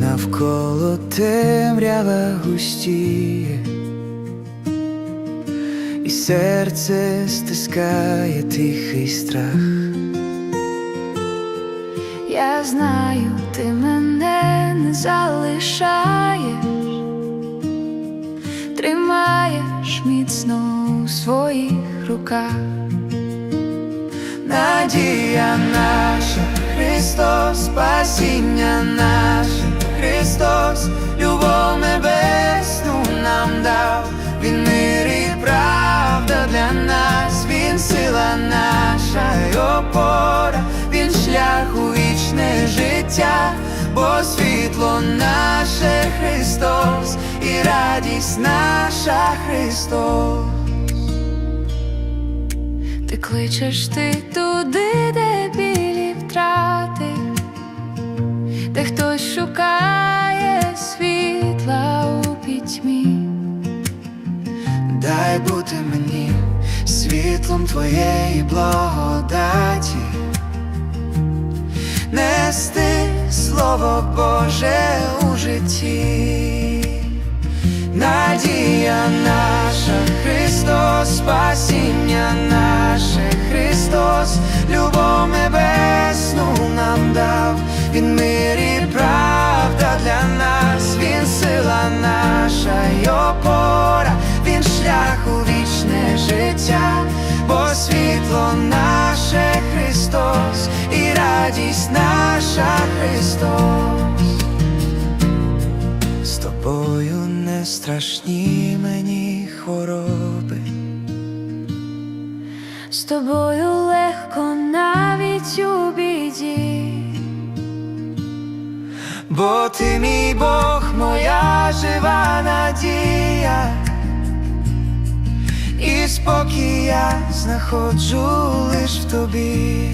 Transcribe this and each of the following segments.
навколо темрява густіє, і серце стискає тихий страх. Я знаю, ти мене не залишаєш, тримаєш міцно у своїх руках. Надія наша, Христос, спасіння наше, Христос, любов небесну нам дав, Він мир і правда для нас, Він сила наша й опора, Він шлях у вічне життя, бо світло наше Христос, і радість наша Христос. Ти кличеш ти туди, де білі втрати, де хтось шукає світла у пітьмі. Дай бути мені світлом твоєї благодаті, нести слово Боже у житті, Христос, любов небесну нам дав, Він мир і правда для нас, Він сила наша й опора, Він шлях у вічне життя, бо світло наше Христос, і радість наша Христос. З тобою не страшні мені хвороби. З тобою легко навіть у біді. Бо ти мій Бог, моя жива надія, і спокій я знаходжу лиш в тобі.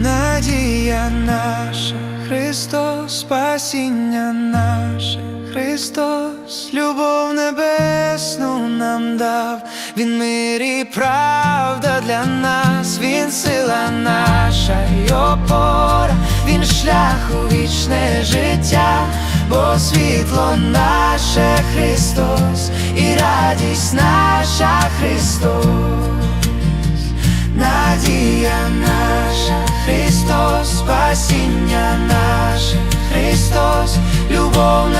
Надія наша, Христос, спасіння наше, Христос, любов небесну нам дав, Він мир і правда для нас, Він сила наша й опора, Він шлях у вічне життя, бо світло наше Христос, і радість наша Христос. Надія наша, Христос, спасіння наше, Христос, любов небесну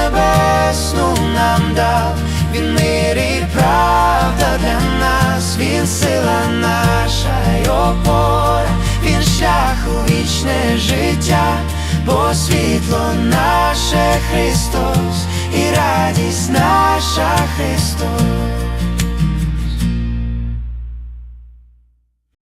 бо світло наше Христос і радість наша Христос.